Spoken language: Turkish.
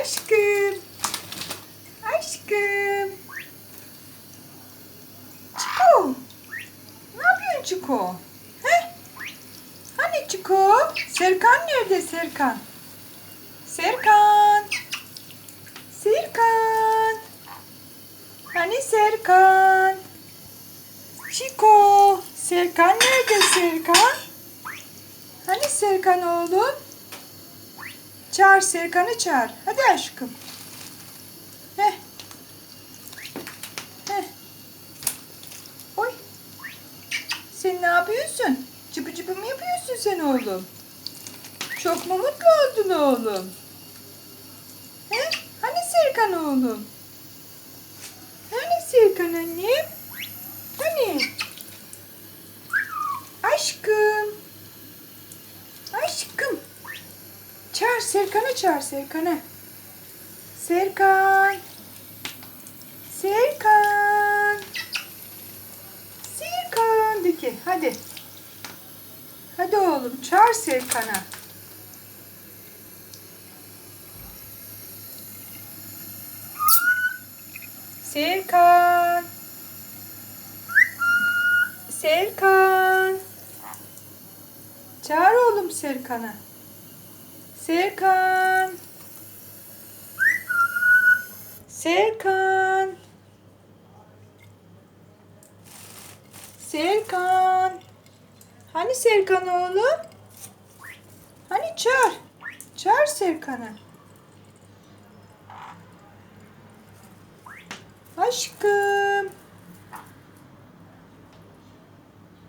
Aşkım. Aşkım. Çiko. Ne yapıyorsun Çiko? He? Hani Çiko? Serkan nerede Serkan? Serkan. Serkan. Hani Serkan? Çiko. Serkan nerede Serkan? Hani Serkan oğlum? Çağır Serkan'ı çağır. Hadi aşkım. Heh. Heh. Oy. Sen ne yapıyorsun? Cıbı cıbı mı yapıyorsun sen oğlum? Çok mu mutlu oldun oğlum? He? Hani Serkan oğlum? Hani Serkan annem? Hani? Aşkım. Aşkım. Çağır Serkan'ı çağır Serkan'ı. Serkan. Serkan. Serkan de ki hadi. Hadi oğlum çağır Serkan'a. Serkan. Serkan. Çağır oğlum Serkan'ı. Serkan. Serkan. Serkan. Hani Serkan oğlum? Hani çağır. Çağır Serkan'ı. Aşkım.